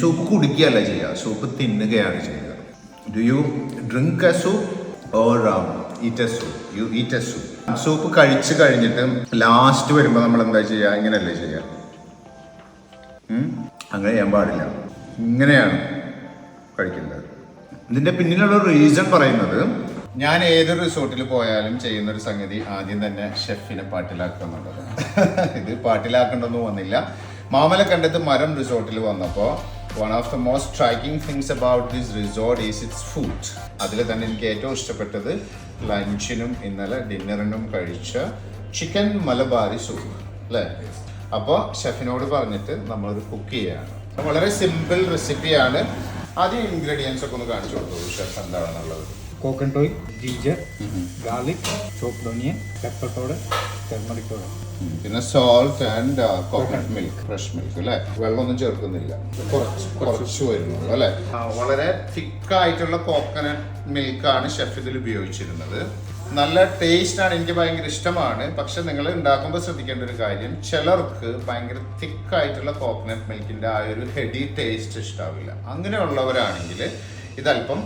Soup കുടിക്കുകയല്ല ചെയ്യുക. Soup തിന്നുകയാണ് ചെയ്യുക. Do you drink a soup or eat a soup you eat a soup soup കഴിച്ചു കഴിഞ്ഞിട്ട് last വരുമ്പോൾ നമ്മൾ എന്താ ചെയ്യുക? ഇങ്ങനെയല്ലേ ചെയ്യുക? അങ്ങനെ ചെയ്യാൻ പാടില്ല. ഇങ്ങനെയാണ് കഴിക്കേണ്ടത്. ഇതിന്റെ പിന്നിലുള്ള റീസൺ പറയുന്നത് ഞാൻ ഏതൊരു റിസോർട്ടിൽ പോയാലും ചെയ്യുന്ന ഒരു സംഗതി ആദ്യം തന്നെ ഷെഫിനെ പാട്ടിലാക്കുന്നുള്ളത് ഇത് പാട്ടിലാക്കേണ്ടൊന്നും വന്നില്ല. മാമലക്കണ്ടത്ത് മരം റിസോർട്ടിൽ വന്നപ്പോൾ one of the most striking things about this resort is its food അതിൽ തന്നെ എനിക്ക് ഏറ്റവും ഇഷ്ടപ്പെട്ടത് ലഞ്ചിനും ഇന്നലെ ഡിന്നറിനും കഴിച്ച ചിക്കൻ മലബാരി സൂപ്പ് അല്ലേ? അപ്പോൾ ഷെഫിനോട് പറഞ്ഞിട്ട് നമ്മളത് കുക്ക് ചെയ്യാണ്. വളരെ സിമ്പിൾ റെസിപ്പിയാണ് ആദ്യം ഇൻഗ്രീഡിയൻസ് ഒക്കെ ഒന്ന് കാണിച്ചു കൊടുത്തു ഷെഫ് എന്താണെന്നുള്ളത്. Coconut oil ginger garlic chopped onion pepper powder turmeric powder. പിന്നെ salt and coconut milk fresh milk അല്ലേ? വെള്ളമൊന്നും ചേർക്കുന്നില്ല. കുറച്ച് കുറച്ച് വരുന്നുള്ളൂ അല്ലേ? വളരെ തിക്കായിട്ടുള്ള കോക്കനട്ട് മിൽക്കാണ് ഷെഫ് ഇതിൽ ഉപയോഗിച്ചിരുന്നത്. നല്ല ടേസ്റ്റ് ആണ് എനിക്ക് ഭയങ്കര ഇഷ്ടമാണ്. പക്ഷെ നിങ്ങൾ ഉണ്ടാക്കുമ്പോൾ ശ്രദ്ധിക്കേണ്ട ഒരു കാര്യം ചിലർക്ക് ഭയങ്കര തിക്കായിട്ടുള്ള കോക്കനട്ട് മിൽക്കിന്റെ ആ ഒരു ഹെഡി ടേസ്റ്റ് ഇഷ്ടാവില്ല. അങ്ങനെയുള്ളവരാണെങ്കിൽ ഇതല്പം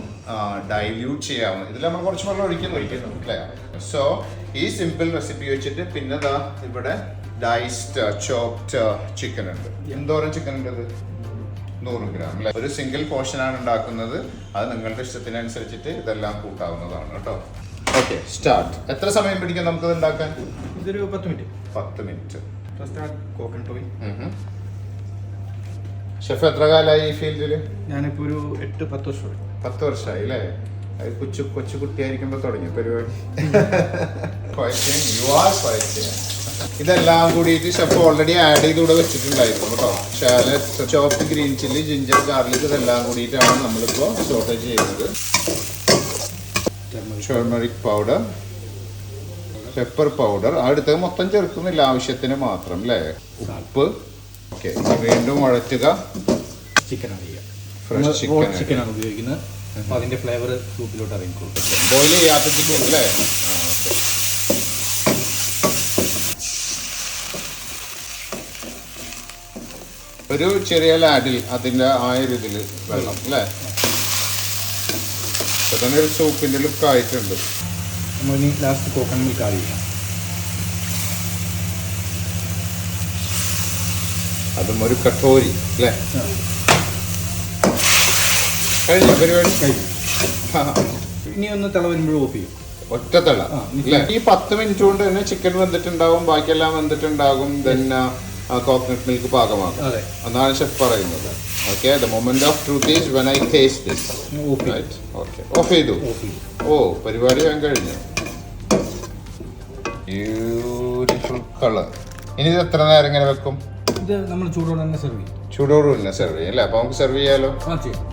ഡൈല്യൂട്ട് ചെയ്യാവുന്ന ഇതിൽ നമ്മൾ കുറച്ച് വെള്ളം ഒഴിക്കുന്നു. ഒഴിക്കുന്നു അല്ലേ? സോ ഈ സിമ്പിൾ റെസിപ്പി വെച്ചിട്ട് പിന്നെ ദാ ഇവിടെ ഡൈസ്ഡ് ചോപ്ഡ് ചിക്കൻ ഉണ്ട്. എന്തോരം ചിക്കൻ ഉണ്ട് ഇത്? നൂറ് ഗ്രാം അല്ലെ? ഒരു സിംഗിൾ പോർഷൻ ആണ് ഉണ്ടാക്കുന്നത്. അത് നിങ്ങളുടെ ഇഷ്ടത്തിനനുസരിച്ചിട്ട് ഇതെല്ലാം കൂട്ടാവുന്നതാണ് കേട്ടോ. ഓക്കെ സ്റ്റാർട്ട് എത്ര സമയം പിടിക്കും നമുക്കത് ഉണ്ടാക്കാൻ? ഇതൊരു പത്ത് മിനിറ്റ്. പത്ത് മിനിറ്റ്. കോക്കനട്ട് ഓയിൽ ഷെഫ് എത്ര കാലമായി ഈ ഫീൽഡിൽ ഞാനിപ്പോൾ ഒരു എട്ട് പത്ത് വർഷമായി. പത്ത് വർഷമായി അല്ലേ? അത് കൊച്ചു കൊച്ചു കുട്ടിയായിരിക്കുമ്പോൾ തുടങ്ങി. പരിപാടി. യു ആർ ഇതെല്ലാം കൂടിയിട്ട് ഷെഫ് ഓൾറെഡി ആഡ് ചെയ്ത് കൂടെ വെച്ചിട്ടുണ്ടായിരുന്നു കേട്ടോ. Shallot chop green chilli ginger garlic ഇതെല്ലാം കൂടിയിട്ടാണ് നമ്മളിപ്പോൾ ഷോർട്ടേജ് ചെയ്യുന്നത്. ടേർമറിക് പൗഡർ പെപ്പർ പൗഡർ അടുത്തത് മൊത്തം ചേർക്കുന്നില്ല ആവശ്യത്തിന് മാത്രം അല്ലേ? ഉപ്പ് ഓക്കെ വീണ്ടും വഴറ്റുക. ചിക്കൻ അറിയുക. ഫ്രഷ് ചിക്കൻ ആണ് ഉപയോഗിക്കുന്നത്. അപ്പോൾ അതിന്റെ ഫ്ലേവർ സൂപ്പിലോട്ട് ഇറങ്ങിക്കോളും ബോയിൽ ചെയ്യാത്ത ചിക്കൻ അല്ലേ? ഒരു ചെറിയ ലാഡിൽ അതിന്റെ ആ ഒരു ഇതിൽ വെള്ളം അല്ലേ? അപ്പോൾ തന്നെ ഒരു സൂപ്പിന്റെ ലുക്ക് ആയിട്ടുണ്ട്. നമ്മൾ ഇനി ലാസ്റ്റ് കോക്കനട്ട് മിൽക്ക് ആഡ് ചെയ്യാം. അതും ഒരു കട്ടോരി അല്ലേ? കഴിഞ്ഞു പരിപാടി കഴിഞ്ഞു. ഇനി ഒന്ന് തിള വരുമ്പോഴും ഓഫ് ചെയ്യും. ഒറ്റ തിള ഈ പത്ത് മിനിറ്റ് കൊണ്ട് തന്നെ ചിക്കൻ വെന്തിട്ടുണ്ടാവും ബാക്കിയെല്ലാം വെന്തിട്ടുണ്ടാകും ദെൻ കോക്കനട്ട് മിൽക്ക് പാകമാകും. അതാണ് എന്നാണ് ഷെഫ് പറയുന്നത് okay the moment of truth is when I taste this right okay off ചെയ്തു. ഓ പരിപാടി ഞാൻ കഴിഞ്ഞു. ബ്യൂട്ടിഫുൾ കളർ ഇനി ഇത് എത്ര നേരം ഇങ്ങനെ വെക്കും? ഇത് നമ്മൾ ചൂടോടെ തന്നെ സെർവ് ചെയ്യും. ചൂടോട് തന്നെ സെർവ് ചെയ്യും അല്ലേ? അപ്പൊ നമുക്ക് സെർവ് ചെയ്യാലോ? ആ ചെയ്യാം.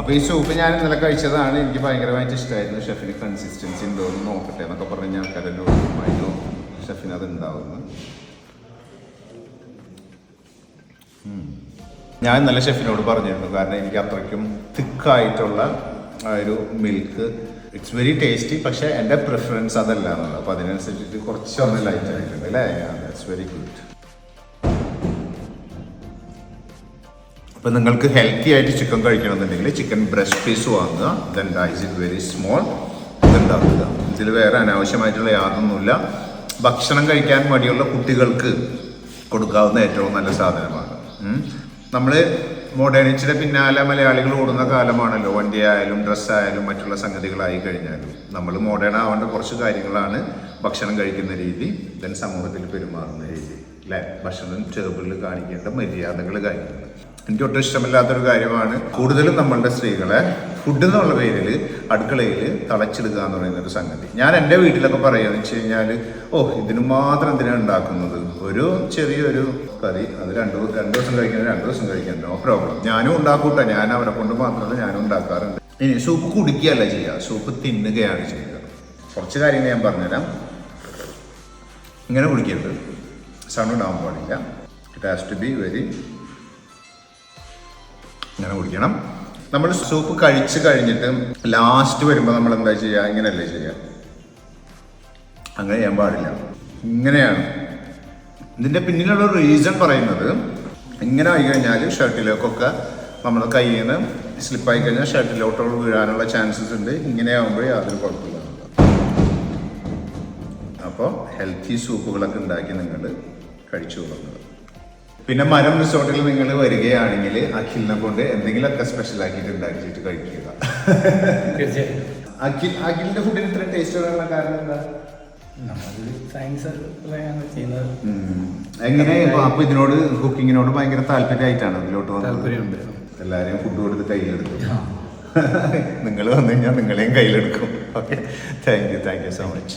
അപ്പൊ ഈ സൂപ്പ് ഞാൻ ഇന്നലെ കഴിച്ചതാണ്. എനിക്ക് ഭയങ്കരമായിട്ട് ഇഷ്ടമായിരുന്നു ഷെഫിന് കൺസിസ്റ്റൻസി ഉണ്ടോ എന്ന് നോക്കട്ടെ എന്നൊക്കെ പറഞ്ഞ ആൾക്കാരെന്നോട് പറഞ്ഞു. ഷെഫിന് അത് ഉണ്ടാവുന്നു. ഞാൻ ഇന്നലെ ഷെഫിനോട് പറഞ്ഞിരുന്നു. കാരണം എനിക്ക് അത്രയ്ക്കും തിക്കായിട്ടുള്ള ഒരു മിൽക്ക് ഇറ്റ്സ് വെരി ടേസ്റ്റി പക്ഷേ എന്റെ പ്രിഫറൻസ് അതല്ല എന്നുള്ളത്. അപ്പോൾ അതിനനുസരിച്ചിട്ട് കുറച്ചൊന്ന് ലൈറ്റ് ആയിട്ടുണ്ട് അല്ലേ? ദാറ്റ്സ് വെരി ഗുഡ് അപ്പോൾ നിങ്ങൾക്ക് ഹെൽത്തി ആയിട്ട് ചിക്കൻ കഴിക്കണമെന്നുണ്ടെങ്കിൽ ചിക്കൻ ബ്രസ്റ്റ് പീസ് വാങ്ങുക. Then dice it very small ഇതുണ്ടാക്കുക ഇതിൽ വേറെ അനാവശ്യമായിട്ടുള്ള യാതൊന്നുമില്ല. ഭക്ഷണം കഴിക്കാൻ മടിയുള്ള കുട്ടികൾക്ക് കൊടുക്കാവുന്ന ഏറ്റവും നല്ല സാധനമാണ്. നമ്മൾ മോഡേണിറ്റിയുടെ പിന്നാലെ മലയാളികൾ ഓടുന്ന കാലമാണല്ലോ. വണ്ടി ആയാലും ഡ്രസ്സായാലും മറ്റുള്ള സംഗതികളായി കഴിഞ്ഞാലും. നമ്മൾ മോഡേൺ ആവേണ്ട കുറച്ച് കാര്യങ്ങളാണ് ഭക്ഷണം കഴിക്കുന്ന രീതി ദെൻ സമൂഹത്തിൽ പെരുമാറുന്ന രീതി. അല്ലെ ഭക്ഷണം ടേബിളിൽ കാണിക്കേണ്ട മര്യാദകൾ കാര്യങ്ങൾ എനിക്ക് ഒട്ടും ഇഷ്ടമില്ലാത്തൊരു കാര്യമാണ് കൂടുതലും നമ്മളുടെ സ്ത്രീകളെ ഫുഡ് എന്നുള്ള പേരിൽ അടുക്കളയിൽ തളച്ചിടുക എന്ന് പറയുന്ന ഒരു സംഗതി. ഞാൻ എന്റെ വീട്ടിലൊക്കെ പറയുകയെന്ന് വെച്ച് കഴിഞ്ഞാൽ ഓ ഇതിന് മാത്രം എന്തിനാണ് ഉണ്ടാക്കുന്നത്? ഒരു ചെറിയൊരു കറി അത് രണ്ടു രണ്ടു ദിവസം കഴിക്കുന്നത് രണ്ടു ദിവസം കഴിക്കാൻ നോ പ്രോബ്ലം ഞാനും ഉണ്ടാക്കൂട്ടെ. ഞാൻ അവരെ കൊണ്ട് മാത്രമല്ല ഞാനും ഉണ്ടാക്കാറുണ്ട്. ഇനി സൂപ്പ് കുടിക്കുകയല്ല ചെയ്യുക. സൂപ്പ് തിന്നുകയാണ് ചെയ്യുക. കുറച്ച് കാര്യങ്ങൾ ഞാൻ പറഞ്ഞുതരാം. ഇങ്ങനെ കുടിക്കരുത്. സൗണ്ട് ഉണ്ടാവാൻ പാടില്ല. It has to be very ഇങ്ങനെ കുടിക്കണം. നമ്മൾ സൂപ്പ് കഴിച്ച് കഴിഞ്ഞിട്ട് ലാസ്റ്റ് വരുമ്പോൾ നമ്മൾ എന്താ ചെയ്യുക ഇങ്ങനെയല്ലേ ചെയ്യുക അങ്ങനെ ചെയ്യാൻ പാടില്ല. ഇങ്ങനെയാണ്. ഇതിന്റെ പിന്നിലുള്ള റീസൺ പറയുന്നത് ഇങ്ങനെ ആയി കഴിഞ്ഞാൽ ഷർട്ടിലേക്കൊക്കെ നമ്മൾ കയ്യിൽ നിന്ന് സ്ലിപ്പായി കഴിഞ്ഞാൽ ഷർട്ടിലോട്ട് വീഴാനുള്ള ചാൻസസ് ഉണ്ട്. ഇങ്ങനെ ആകുമ്പോൾ യാതൊരു കുഴപ്പമില്ല. അപ്പോൾ ഹെൽത്തി സൂപ്പുകളൊക്കെ ഉണ്ടാക്കി നിങ്ങൾ കഴിച്ചു തുടങ്ങുക. പിന്നെ മരം റിസോർട്ടിൽ നിങ്ങൾ വരികയാണെങ്കിൽ അഖിലിനെ കൊണ്ട് എന്തെങ്കിലുമൊക്കെ സ്പെഷ്യൽ ആക്കിയിട്ട് ഉണ്ടാക്കിയിട്ട് കഴിക്കുക. അഖിൽ അഖിലിന്റെ ഫുഡിന് ഇത്ര ടേസ്റ്റ് വരാനുള്ള കാരണം എന്താ. എങ്ങനെ? അപ്പൊ ഇതിനോട് കുക്കിങ്ങിനോട് ഭയങ്കര താല്പര്യമായിട്ടാണ് ഇതിലോട്ട് വന്നത്. എല്ലാരെയും ഫുഡ് കൊടുത്ത് കയ്യിലെടുക്കും നിങ്ങൾ വന്നു കഴിഞ്ഞാൽ നിങ്ങളെയും കയ്യിലെടുക്കും. Okay thank you thank you so much